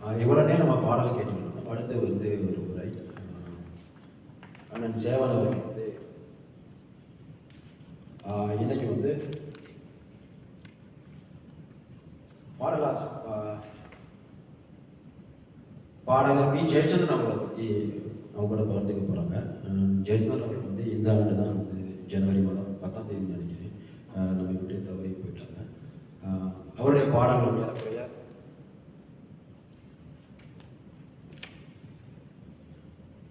இவ்வளோ நேரம் நம்ம பாடல் கேட்டுக்கணும் அடுத்து வந்து ஒரு முறை அண்ணன் சேவன் அவர் வந்து இன்னைக்கு வந்து பாடலா பாடகர் பி. ஜெயச்சந்திரன் அவங்களை பற்றி அவங்க கூட பகிர்ந்துக்க போகிறாங்க ஜெயச்சந்திரன் அவர்கள் வந்து இந்த ஆண்டு தான் வந்து ஜனவரி மாதம் பத்தாம் தேதி நினைக்கிறேன். நம்ம விட்டு தவறி போயிட்டாங்க. அவருடைய பாடல்கள் ஏறக்குறைய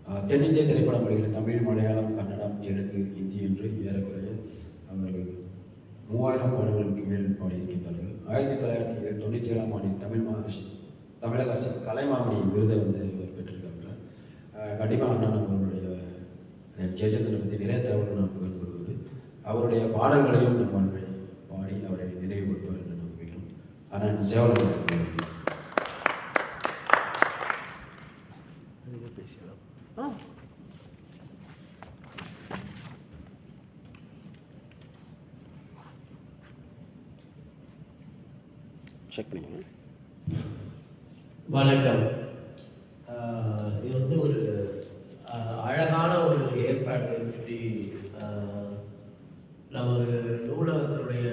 ஆஹ் தென்னிந்திய திரைப்பட மொழிகளில் தமிழ் மலையாளம் கன்னடம் தெலுங்கு ஹிந்தி என்று ஏறக்குறைய அவர்கள் மூவாயிரம் பாடல்களுக்கு மேல் பாடியிருக்கின்றார்கள். ஆயிரத்தி தொள்ளாயிரத்தி தொண்ணூற்றி ஏழாம் ஆண்டில் தமிழ் மகரிஷி தமிழக அரசின் கலைமாமணி விருதை வந்து இவர் பெற்றிருக்காங்க கண்டிப்பாக அண்ணன் அவர்களுடைய ஜெயச்சந்திரனை பற்றி நிறைய தகவல்கள் நான் பகிர்ந்து கொள்வது அவருடைய பாடல்களையும் நம்ம பாடி அவரை நினைவுபடுத்துவார் என்று நம்புகிறோம் அண்ணன் சேவலன் வணக்கம். இது வந்து ஒரு அழகான ஒரு ஏற்பாடு இப்படி நம்ம ஒரு நூலகத்தினுடைய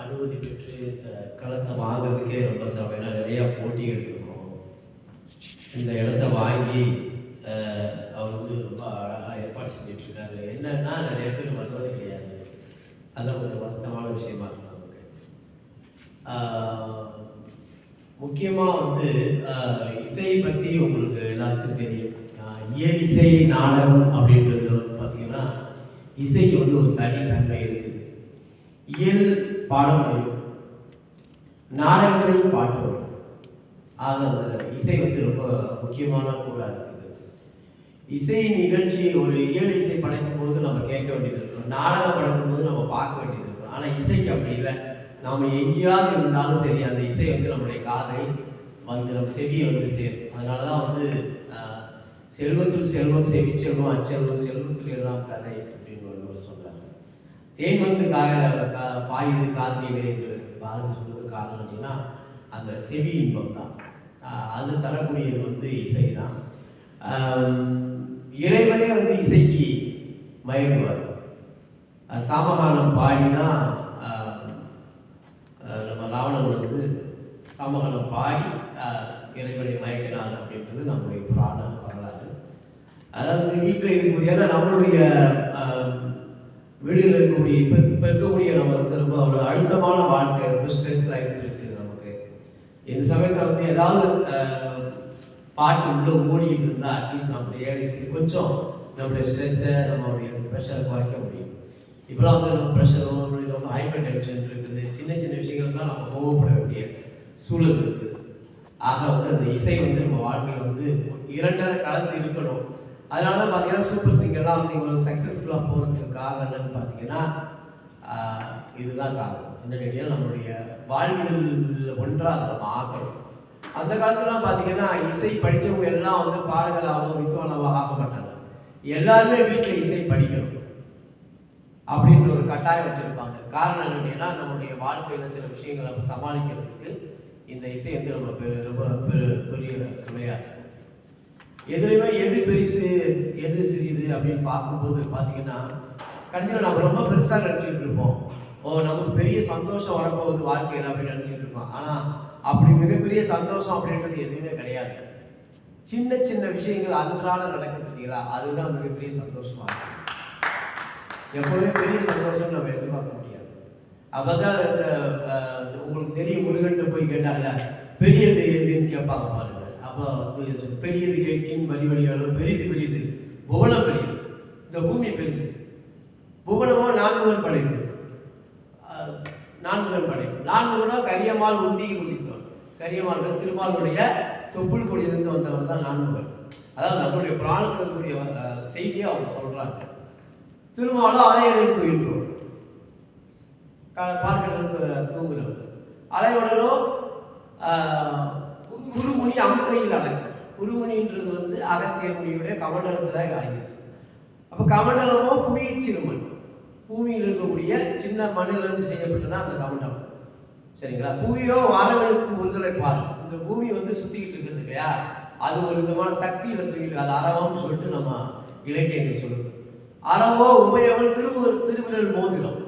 அனுமதி பெற்று இந்த களத்தை வாங்குறதுக்கே ரொம்ப சிரமம். ஏன்னா நிறையா போட்டிகள் இருக்கும். இந்த இடத்த வாங்கி அவர் வந்து ரொம்ப அழகாக ஏற்பாடு செஞ்சுட்டு இருக்காரு என்னன்னா நிறைய பேர் வர்றது கிடையாது. அதான் கொஞ்சம் வருத்தமான விஷயமா இருக்கும் நமக்கு. முக்கியமாக வந்து இசையை பற்றி உங்களுக்கு எல்லாத்துக்கும் தெரியும். இயல் இசை நாடகம் அப்படின்றது வந்து பார்த்தீங்கன்னா இசைக்கு வந்து ஒரு தனி தன்மை இருக்குது. இயல் பாட முடியும் நாடகத்திலையும் பாட்டு வரும் ஆக அந்த இசை வந்து ரொம்ப முக்கியமான கூட இருக்குது. இசை நிகழ்ச்சி ஒரு இயல் இசை படைக்கும் போது நம்ம கேட்க வேண்டியது இருக்கும். நாடகம் படைக்கும் போது நம்ம பார்க்க வேண்டியது இருக்கும். ஆனால் இசைக்கு அப்படி இல்லை. நாம் எங்கேயாவது இருந்தாலும் சரி அந்த இசை வந்து நம்முடைய காதை வந்து நம்ம செவியை வந்து சேரும். அதனால தான் வந்து செல்வத்தில் செல்வம் செவி செல்வம் அச்செல்வம் செல்வத்தில் எல்லாம் தடை அப்படின்னு ஒருவர் சொன்னார் தேன் வந்து காய பாயுது காதலிலே என்று பாரதி சொல்வது காரணம் அப்படின்னா அந்த செவி இன்பம் தான். அது தரக்கூடியது வந்து இசை தான். இறைவனே வந்து இசைக்கு மயங்குவார். அஹ் சாமகானம் பாடி தான் ராவணன் வந்து சாமகானம் பாடி இறைவனை மயக்கினான் அப்படின்றது நம்முடைய புராண வரலாறு. அதாவது வீட்டில் இருக்கும்போது ஏன்னா நம்மளுடைய வெளியில் இருக்கக்கூடிய இப்போ இப்போ இருக்கக்கூடிய நம்ம வந்து ரொம்ப ஒரு அழுத்தமான வாழ்க்கை ரொம்ப ஸ்ட்ரெஸ் லைஃப் இருக்குது நமக்கு. இந்த சமயத்தில் வந்து ஏதாவது பாட்டு உள்ளே ஓடிக்கிட்டு இருந்தால் அட்லீஸ்ட் நம்மளுடைய ஏழை கொஞ்சம் நம்மளுடைய ஸ்ட்ரெஸ்ஸை நம்மளுடைய ப்ரெஷரை குறைக்க முடியும் இப்போலாம் வந்து நம்ம ப்ரெஷரோ ரொம்ப ஹைப்பர் டென்ஷன் இருக்குது. சின்ன சின்ன விஷயங்கள்லாம் நம்ம கோவப்பட வேண்டிய சூழல் இருக்குது. ஆக வந்து அந்த இசை வந்து நம்ம வாழ்க்கையில் வந்து இரண்டரை கலந்து இருக்கணும் அதனால தான் பார்த்தீங்கன்னா சூப்பர் சிங்கர்லாம் வந்து இவ்வளோ சக்ஸஸ்ஃபுல்லாக போகிறதுக்கு காரணம் என்னன்னு பார்த்தீங்கன்னா இதுதான் காரணம். என்ன கேட்டீங்கன்னா நம்மளுடைய வாழ்வியல் ஒன்றாக அதை நம்ம ஆக்கணும். அந்த காலத்துலலாம் பார்த்தீங்கன்னா இசை படித்தவங்க எல்லாம் வந்து பாடகராகவும் வித்வானாவோ ஆக மாட்டாங்க. எல்லாருமே வீட்டில் இசை படிக்கணும். அப்படின்ற ஒரு கட்டாயம் வச்சிருப்பாங்க. காரணம் என்ன நம்மளுடைய வாழ்க்கையில் சில விஷயங்களை நம்ம சமாளிக்கிறதுக்கு இந்த இசை வந்து நம்ம பெ- ரொம்ப பெரு பெரிய துணையாக இருக்கும். எதுலையுமே எது பெருசு எது சிறியது அப்படின்னு பார்க்கும்போது பார்த்தீங்கன்னா கடைசியில் நம்ம ரொம்ப பெருசாக நினச்சிட்டு இருப்போம். ஓ நமக்கு பெரிய சந்தோஷம் வரப்போகுது வாழ்க்கையில் அப்படின்னு நினச்சிட்டு இருப்போம். ஆனால் அப்படி மிகப்பெரிய சந்தோஷம் அப்படின்றது எதுவுமே கிடையாது. சின்ன சின்ன விஷயங்கள் அன்றாட நடக்குது பார்த்தீங்களா? அதுதான் மிகப்பெரிய சந்தோஷமாக இருக்கும். எப்போதுமே பெரிய சந்தோஷம் நம்ம எதிர்பார்க்க முடியாது. அப்பதான் இந்த அஹ், உங்களுக்கு தெரியும் முருகன்ட்ட போய் கேட்டாங்கல்ல பெரியது எதுன்னு கேட்பாங்க பாருங்க. அப்போ வந்து பெரியது கேட்கின் வழி வழியாலும் பெரியது பெரியது புவனம் பெரியது. இந்த பூமி பெருசு. புவனமோ நான்குவன் படைப்பு. அஹ், நான்குவன் படைப்பு. நான்குவனோ கரியமால் உந்தி உதித்தோன் கரியமால் திருமாலுடைய தொப்புள் கொடியிலிருந்து வந்தவன் தான் நான்குவன் அதாவது நம்மளுடைய புராணத்தில் இருக்கக்கூடிய செய்தியை அவங்க சொல்கிறாங்க திருமாலும் அலைகளில் தூங்கிட்டு பார்க்கறது தூங்குறவர் அலையுடனும் குருமுனி அங்கையில் அழைக்க குருமுனின்றது வந்து அகத்திய முனியுடைய கமண்டலத்தில் அடங்கிச்சு அப்போ கமண்டலமோ புவியின் பூமியில் இருக்கக்கூடிய சின்ன மண்ணிலிருந்து செய்யப்பட்டதான் அந்த கமண்டலம். சரிங்களா? பூமியோ வாரங்களுக்கு விடுதலை பாரு. இந்த பூமி வந்து சுற்றிக்கிட்டு இருக்குது இல்லையா? அது ஒரு விதமான சக்தியில் தூக்கிட்டு அது அறவம்னு சொல்லிட்டு நம்ம இலக்கியங்கள் சொல்லுது. அறவோ உமையவன் திருமுரு திருவிரல் மோதிரம்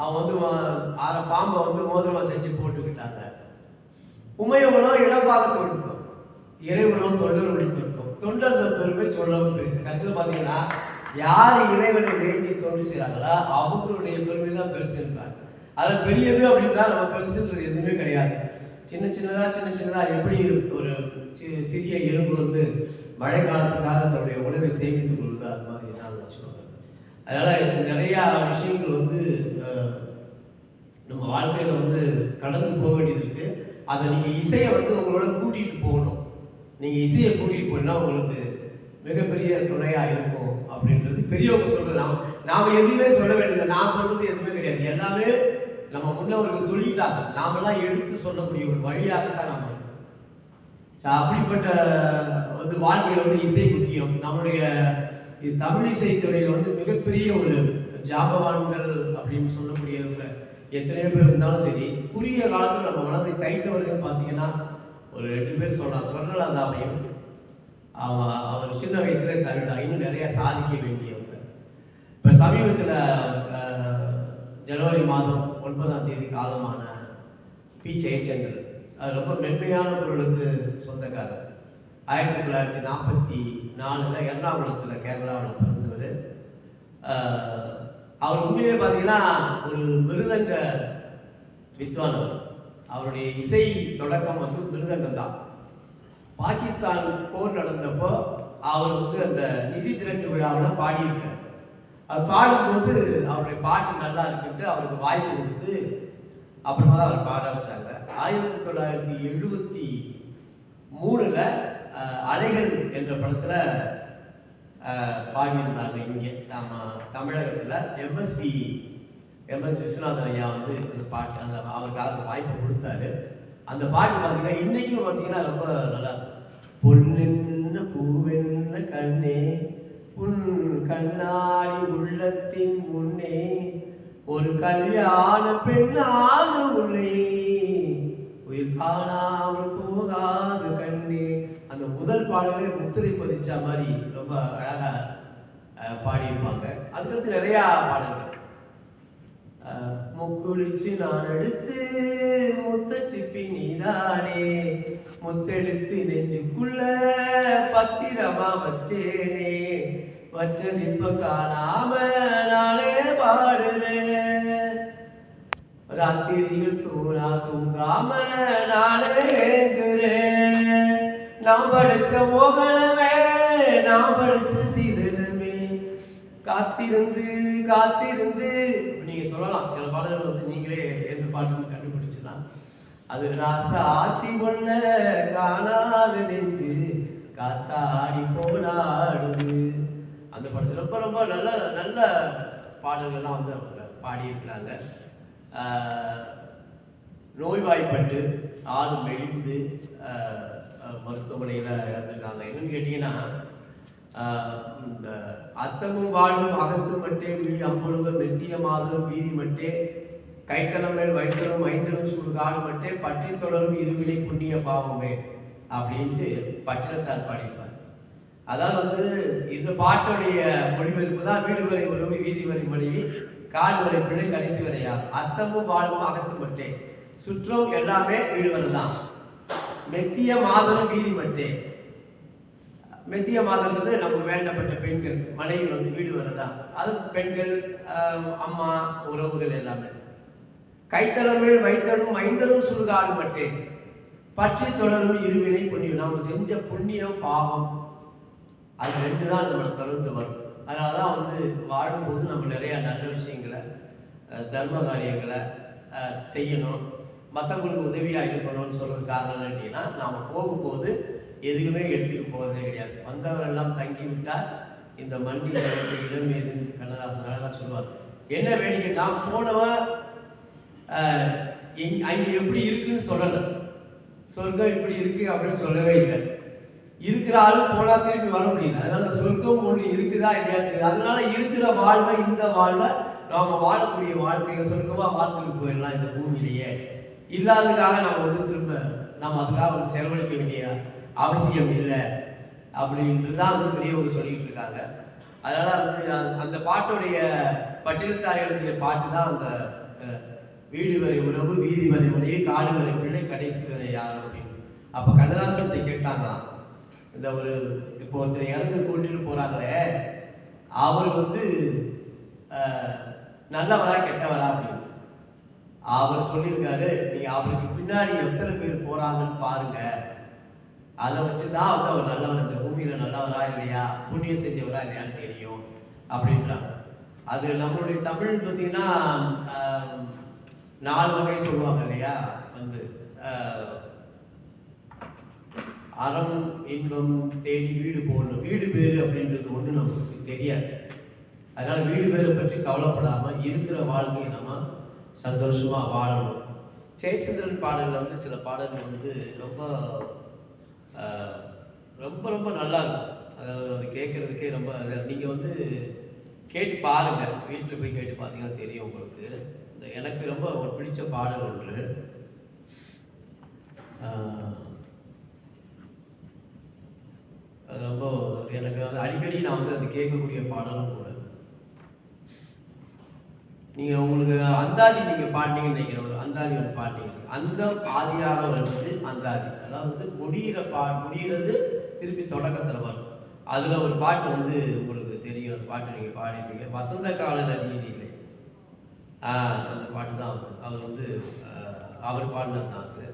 அவன் வந்து அரை அற பாம்பை வந்து மோதிரமா செஞ்சு போட்டுக்கிட்டாங்க. உமையவனோ இடப்பாக தொடுக்கும் இறைவனோ தொண்டர் வழி தொடுக்கும் தொண்டர் பெருமை சொல்லவும் பெரியது கடைசியில் பார்த்தீங்கன்னா யார் இறைவனை வேண்டி தொண்டு செய்கிறாங்களோ அவங்களுடைய பெருமை தான் பெருசுன்றாங்க அதில் பெரியது அப்படின்னா நம்ம பெருசுன்றது எதுவுமே கிடையாது. சின்ன சின்னதாக சின்ன சின்னதாக எப்படி ஒரு சி- சிறிய எறும்பு வந்து மழை காலத்துக்காக தன்னுடைய உணவை சேமித்துக் கொள்வது அது மாதிரி நான் வச்சுக்கோங்க அதனால் நிறையா விஷயங்கள் வந்து நம்ம வாழ்க்கையில் வந்து கடந்து போக வேண்டியது இருக்குது அதை நீங்கள் இசையை வந்து உங்களோட கூட்டிகிட்டு போகணும். நீங்கள் இசையை கூட்டிகிட்டு போனா உங்களுக்கு மிகப்பெரிய துணையாக இருக்கும் அப்படின்றது பெரியவங்க சொல்கிறது நாம் நாம் எதுவுமே சொல்ல வேண்டியது நான் சொல்கிறது எதுவுமே கிடையாது. எல்லாமே நம்ம முன்னவர்கள் சொல்லிட்டாங்க. நாமெல்லாம் எடுத்து சொல்லக்கூடிய ஒரு வழியாகத்தான் நாம இருக்கோம். அப்படிப்பட்ட வந்து வாழ்க்கையில் வந்து இசை முக்கியம். நம்மளுடைய இது தமிழ் இசைத்துறையில் வந்து மிகப்பெரிய ஒரு ஜாபவான்கள் அப்படின்னு சொல்லக்கூடியவங்க எத்தனையோ பேர் இருந்தாலும் சரி குறுகிய காலத்தில் நம்ம மனதை தைத்தவர்கள் பார்த்தீங்கன்னா ஒரு ரெண்டு பேர் சொல்லலாம் சொர்ணலதாவையும் அவன் அவர் சின்ன வயசுல தவிர இன்னும் நிறைய சாதிக்க வேண்டியவங்க. இப்போ சமீபத்தில் ஜனவரி மாதம் ஒன்பதாம் தேதி காலமான பி ஜெயச்சந்திரன் அது ரொம்ப மென்மையான பொருளுக்கு சொந்தக்காரர். ஆயிரத்தி தொள்ளாயிரத்தி நாற்பத்தி நாலில் எர்ணாகுளத்தில் கேரளாவில் பிறந்தவர். அவர் உண்மையிலே பார்த்தீங்கன்னா ஒரு மிருதங்க வித்வானவர். அவருடைய இசை தொடக்கம் வந்து மிருதங்கம் தான். பாகிஸ்தான் போர் நடந்தப்போ அவர் வந்து அந்த நிதி திரட்டு விழாவில் பாடியிருக்கார். அது பாடும்போது அவருடைய பாட்டு நல்லா இருக்குன்ட்டு அவருக்கு வாய்ப்பு கொடுத்து அப்புறமா தான் அவர் பாட வச்சாங்க. ஆயிரத்தி தொள்ளாயிரத்தி எழுபத்தி மூணில் அலைகள் என்ற படத்தில் பாடியிருந்தாங்க இங்கே. நம்ம தமிழகத்தில் எம்எஸ்பி எம்எஸ் விஸ்வநாதன் ஐயா வந்து அந்த பாட்டு அந்த அவருக்காக அந்த வாய்ப்பு கொடுத்தாரு. அந்த பாட்டு பார்த்தீங்கன்னா இன்றைக்கும் பார்த்தீங்கன்னா ரொம்ப நல்லா பொண்ணு பூவென்ன கண்ணே கண்ணாடி உள்ளத்தின் முன்னே ஒரு கல்யாண பெண்ணாக உள்ளே. உயிர் காணாமல் போகாது கண்ணே. அந்த முதல் பாடலே முத்திரை பதிச்ச மாதிரி ரொம்ப அழகா பாடியிருப்பாங்க. அதுக்கடுத்து நிறையா பாடல்கள். முக்குளிச்சு நான் எடுத்து முத்த சிப்பி நீதானே. முத்தெடுத்து நெஞ்சுக்குள்ள பத்திரமா வச்சேனே. வச்சது இப்ப காணாம நானே பாடுறேன் ராத்திரியில் தூணா தூங்காம நானே ஏங்குறேன் நான் படிச்ச மோகனமே நான் படிச்ச சீதனமே. காத்திருந்து காத்திருந்து நீங்க சொல்லலாம் சில பாடல்கள் வந்து நீங்களே எந்த பாட்டுன்னு கண்டுபிடிச்சலாம் அது ராசா ஆத்தி ஒண்ண காணாத நெஞ்சு காத்தா ரொம்ப நல்ல நல்ல பாடல்கள்லாம் வந்து அவங்க பாடியிருக்கிறாங்க. நோய்வாய்ப்பட்டு ஆள் மெலிந்து மருத்துவமனையில் இருந்திருக்காங்க என்னன்னு கேட்டிங்கன்னா இந்த அத்தமும் வாழும் அகத்து மட்டே வீடு அம்பொழுது மெத்திய மாதம் வீதி மட்டே கைத்தலம் மேல் வைத்தலும் ஐந்தரும் சுடுகாடு மட்டே பற்றி தொடரும் இருவினை புண்ணிய பாவமே அப்படின்ட்டு பட்டினத்தார் பாடியிருப்பார் அதாவது வந்து இந்த பாட்டுடைய மொழிபெயர்ப்பு தான் வீடு வரை உறவு வீதி வரை மனைவி காடு வரை பிள்ளை கடைசி வரையா அத்தமும் வாழ்வும் அகத்து மட்டே. சுற்றம் எல்லாமே வீடு வரை தான். மெத்திய மாதம் வீதி மட்டே. மெத்திய மாதம்ன்றது நமக்கு வேண்டப்பட்ட பெண்கள் மனைவி வந்து வீடு வரதான் அது பெண்கள் அம்மா உறவுகள் எல்லாமே. கைத்தளர்கள் வைத்தலும் மைந்தலும் சுடுகாடு மட்டே. பற்றி தொடரும் இருவினை புண்ணியம். நாம் செஞ்ச புண்ணியம் பாவம். அது ரெண்டு தான் நம்மளை தொடர்ந்து வரும். அதனால தான் வந்து வாழும்போது நம்ம நிறைய நல்ல விஷயங்களை தர்ம காரியங்களை செய்யணும். மற்றவங்களுக்கு உதவியாக இருக்கணும்னு சொல்கிறது காரணம் அப்படின்னா நாம் போகும்போது எதுவுமே எடுத்துகிட்டு போகிறதே கிடையாது. வந்தவரெல்லாம் தங்கி விட்டால் இந்த மண்டி இடம் ஏது கண்ணதாசன் சொல்லுவார் என்ன வேடிக்கை? நான் போனவன் அங்கே எப்படி இருக்குன்னு சொல்லலை. சொர்க்கம் இப்படி இருக்கு அப்படின்னு சொல்லவே இல்லை. இருக்கிற ஆளு போனா திரும்பி வர முடியல. அதனால சொர்க்கம் ஒண்ணு இருக்குதா இல்லையா அதனால இருக்கிற வாழ்வை இந்த வாழ்வை நாம வாழக்கூடிய வாழ்க்கையை சொர்க்கமா வாழ்த்துட்டு போயிடலாம் இந்த பூமியிலேயே. இல்லாததுக்காக நம்ம வந்து திரும்ப நம்ம அதுக்காக வந்து செலவழிக்க வேண்டிய அவசியம் இல்லை அப்படின்ட்டு தான் வந்து பெரியவங்க சொல்லிட்டு இருக்காங்க. அதனால வந்து அந்த- அந்த பாட்டுடைய பட்டினத்தார் எழுதிய பாட்டு தான் அந்த வீடு வரை உணவு வீதி வரை மனைவி காடு வரை பிள்ளை கடைசி வரை யார் அப்படின்னு. அப்போ கண்ணதாசத்தை கேட்டாங்களாம். இந்த ஒரு இப்போ சில இறந்து கூட்டிட்டு போகிறாங்களே அவர் வந்து நல்லவரா கெட்டவரா அப்படின்னு. அவர் சொல்லியிருக்காரு நீங்கள் அவருக்கு பின்னாடி எத்தனை பேர் போகிறாங்கன்னு பாருங்க. அதை வச்சு தான் வந்து அவர் நல்லவர் இந்த பூமியில் நல்லவரா இல்லையா புண்ணியம் செஞ்சவரா இல்லையான்னு தெரியும் அப்படின்றாங்க. அது நம்மளுடைய தமிழ் பார்த்தீங்கன்னா நாலு வகை சொல்லுவாங்க இல்லையா வந்து அறம் இன்பம் தேடி வீடு போடணும் வீடு பேர் அப்படின்றது ஒன்று நமக்கு தெரியாது. அதனால் வீடு பேரை பற்றி கவலைப்படாமல் இருக்கிற வாழ்க்கையை நம்ம சந்தோஷமா வாழணும். ஜெயச்சந்திரன் பாடல்கள் வந்து சில பாடல்கள் வந்து ரொம்ப ரொம்ப ரொம்ப நல்லா இருக்கும். அதாவது அது கேட்கறதுக்கே ரொம்ப நீங்கள் வந்து கேட்டு பாருங்கள் வீட்டில் போய் கேட்டு பார்த்தீங்கன்னா தெரியும் உங்களுக்கு. எனக்கு ரொம்ப ஒரு பிடிச்ச பாடல் ஒன்று ஆஹ், அது ரொம்ப எனக்கு வந்து கேட்கக்கூடிய பாடலும் கூட. நீங்க உங்களுக்கு அந்தாதி நீங்க பாட்டீங்கன்னு நினைக்கிற ஒரு அந்தாதி ஒரு பாட்டீங்க அந்த ஆதியாக வருவது அந்தாதி. அதாவது முடிகிற பா முடிகிறது திருப்பி தொடக்கத்துல வரும். அதுல ஒரு பாட்டு வந்து உங்களுக்கு தெரியும். அந்த பாட்டு நீங்க பாடிருப்பீங்க. வசந்த கால நதியினிலே ஆஹ் அந்த பாட்டு தான் அவர். வந்து ஆஹ், அவர் பாடினது தான் அது.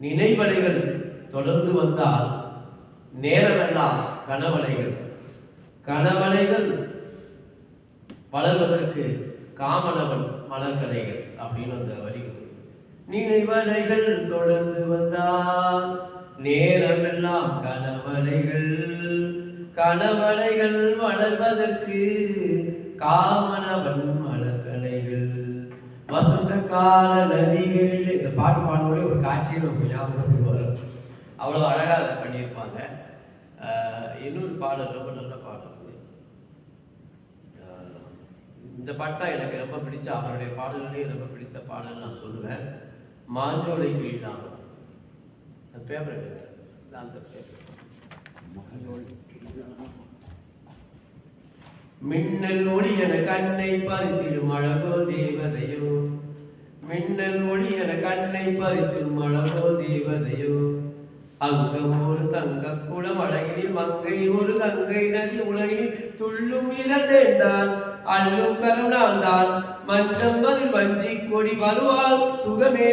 நினைவலைகள் தொடர்ந்து வந்தால் நேரமெல்லாம் கனவலைகள். கனவலைகள் வளர்வதற்கு காமனவன் மலர்கலைகள் அப்படின்னு அந்த வரி நினைவலைகள் தொடர்ந்து வந்தால் நேரமெல்லாம் கனவலைகள். கனவலைகள் வளர்வதற்கு காமனவன் மலர்கலைகள் வசந்த கால நதிகளிலே இந்த பாட்டு பாடும்போதே ஒரு காட்சியில் நமக்கு வரும் அவ்வளோ அழகாக அதை பண்ணியிருப்பாங்க. இன்னொரு பாடல் ரொம்ப நல்ல பாடல் ஆஹ் இந்த பாட்டு தான் எனக்கு ரொம்ப பிடிச்ச அவருடைய பாடல்களே ரொம்ப பிடித்த பாடல் நான் சொல்லுவேன். மாஞ்சோலை கிளிதான் அந்த பேப்பர் எடுங்க. அந்த பேப்பர் மின்னல் ஒளி என கண்ணை பறித்திடும் அழகோ தேவதையோ. மின்னல் ஒளி என கண்ணை பறித்திடும் அழகோ தேவதையோ. அங்கம் ஒரு தங்க குளம் அழகினில் மங்கை ஒரு கங்கை நதி உலகினில் துள்ளும் இதழ் தேர்ந்தான் அள்ளும் கருணால் தான் மஞ்சம் அதில் வஞ்சி கொடி வருவாள் சுகமே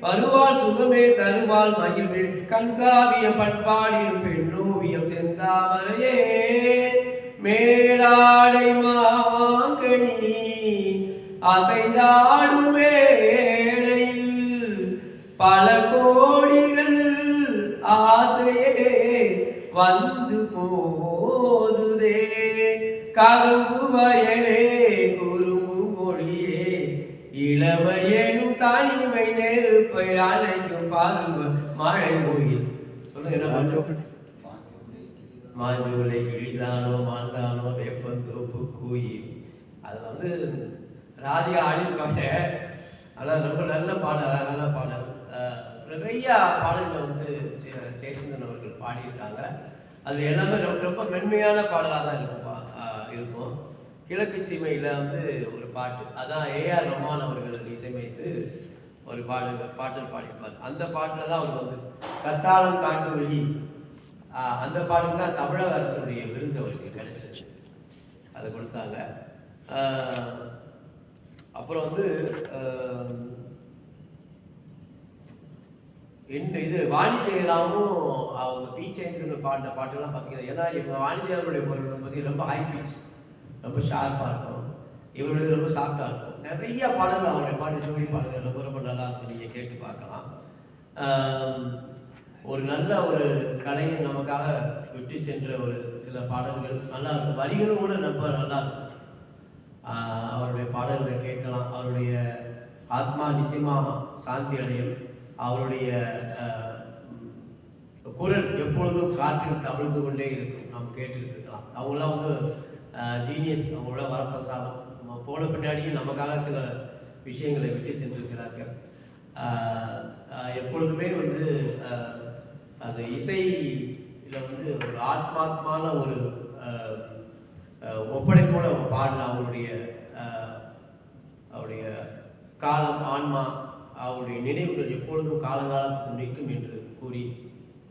வருவாள் சுகமே தருவாள் மகிழ்வு. கண்காவியம் பண்பாடிடும் பெண்ணோவியம் செந்தாமரையே. மேலாடை மாங்கனி அசைந்தாடும் மேடையில் பல கோடிகள் ஆசையே வந்து போதுதே. கரும்பு வயலே குறும்பு மொழியே. இளமையேனும் தனிமை நெருப்பை அழைக்கும் பருவ மழை மொழியில் சொல்லுங்க மாஞ்சோலை கிளிதானோ மாந்தானோ வெப்பந்தோப்பு கூயி அது வந்து ராதிகா ஆடிருப்பாங்க ஆனால் ரொம்ப நல்ல பாடல் அழகான பாடல். நிறைய பாடல்களை வந்து ஜெ- ஜெயச்சந்திரன் அவர்கள் பாடியிருக்காங்க. அது எல்லாமே ரொம்ப ரொம்ப மென்மையான பாடலாக தான் இருக்கும்பா இருக்கும். கிழக்கு சீமையில் வந்து ஒரு பாட்டு அதான் ஏஆர் ரமான் அவர்கள் இசையமைத்து ஒரு பாடல் பாட்டில் பாடியிருப்பார். அந்த பாட்டில் தான் அவர் வந்து கத்தாளம் காட்டு வழி அந்த பாட்டுக்கு தான் தமிழக அரசுடைய விருது அவருக்கு கிடைச்சிச்சு அதை கொடுத்தாங்க. அப்புறம் வந்து என்ன இது வாணி ஜெயராமும் அவங்க பீச்சேந்திரன் பாடின பாட்டுலாம் பார்த்தீங்கன்னா ஏன்னா இவங்க வாணி ஜெயராமுடைய குரல் பார்த்தீங்கன்னா ரொம்ப ஹை பீச் ரொம்ப ஷார்ப்பாக இருக்கும். இவருடைய ரொம்ப சாஃப்டாக இருக்கும். நிறைய பாடல்கள் அவருடைய பாட்டு ஜோடி பாடல்கள் ரொம்ப ரொம்ப நல்லா இருக்கும். நீங்கள் கேட்டு பார்க்கலாம். ஒரு நல்ல ஒரு கலையை நமக்காக விட்டு சென்ற ஒரு சில பாடல்கள் நல்லா இருக்கும். வரிகளும் கூட ரொம்ப நல்லா இருக்கும். அவருடைய பாடல்களை கேட்கலாம். அவருடைய ஆத்மா நிச்சயமாக சாந்தி அடையும். அவருடைய குரல் எப்பொழுதும் காற்றில் தவிழ்ந்து கொண்டே இருக்கும். நாம் கேட்டுருக்கலாம். அவங்களாம் வந்து ஜீனியஸ் அவங்களோட வரப்பிரசாதம். நம்ம போன பின்னாடியும் நமக்காக சில விஷயங்களை விட்டு சென்றிருக்கிறார்கள். எப்பொழுதுமே வந்து ஆஹ் அந்த இசையில் வந்து ஒரு ஆத்மாத்மான ஒரு ஒப்படைப்போட அவங்க பாடின அவருடைய அவருடைய காலம் ஆன்மா அவருடைய நினைவுகள் எப்பொழுதும் காலங்காலத்துக்கு நிற்கும் என்று கூறி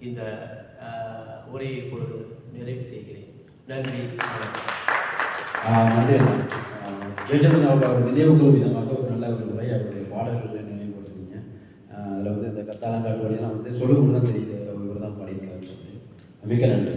இந்த உரையை இப்பொழுது நிறைவு செய்கிறேன். நன்றி ஜெயச்சந்திரன் அவர்கள் அவர் விதமாக ஒரு நல்ல ஒரு உரை அவருடைய பாடல்களில் நினைவுபடுத்துவீங்க அதில் வந்து இந்த கத்தாலங்காட்டு வழியெல்லாம் வந்து சொல்லும்போது தான் தெரியுது இவர் தான் பாடியிருக்காருன்னு சொல்லி. மிக்க நன்றி.